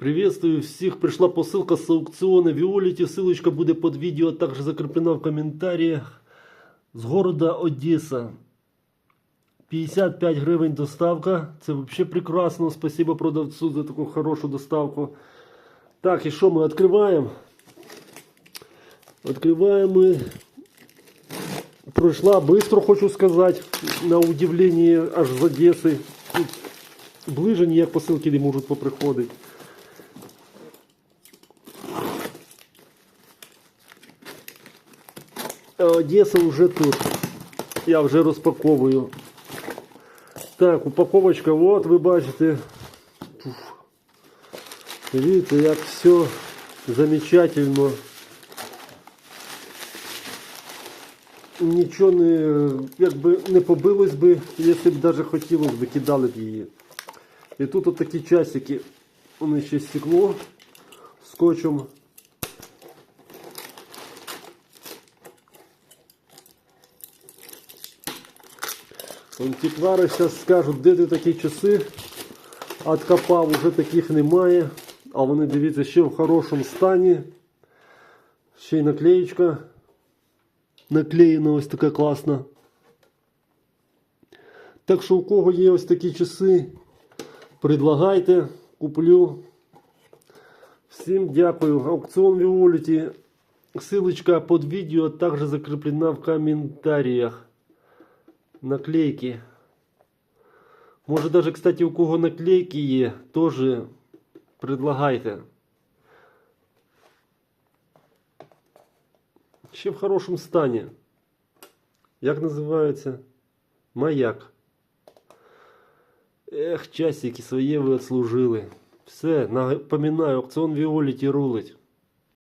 Приветствую всех. Пришла посылка с аукциона Виолити. Ссылочка будет под видео, а также закреплена в комментариях. З города Одеса. 55 гривень доставка. Це взагалі прекрасно. Спасибо продавцу за таку хорошу доставку. Так, і що ми відкриваємо? Відкриваємо ми. Пройшла быстро, хочу сказати. На удивление аж з Одеси. Тут ближе ніяк посилки не можуть поприходити. Одеса вже тут. Я вже розпаковую. Так, упаковочка, от ви бачите. Видите, як все замечательно. Нічого не, якби не побилось би, якщо б навіть хотілося б, кидали б її. І тут от такі часики. Вони ще стекло скотчем. Антиквари зараз скажуть, де ти такі часи откопав, уже таких немає. А вони дивіться ще в хорошому стані. Ще й наклеєчка. Наклеєна ось така класна. Так що у кого є ось такі часи, предлагайте, куплю. Всім дякую. Аукціон Віоліті. Ссылочка под видео также закреплена в комментариях. Наклейки. Може даже, кстати, у кого наклейки є, тоже предлагайте. Ще в хорошому стані. Як називається? Маяк. Ех, часики своє ви отслужили. Все, напоминаю, аукціон Віоліті рулить.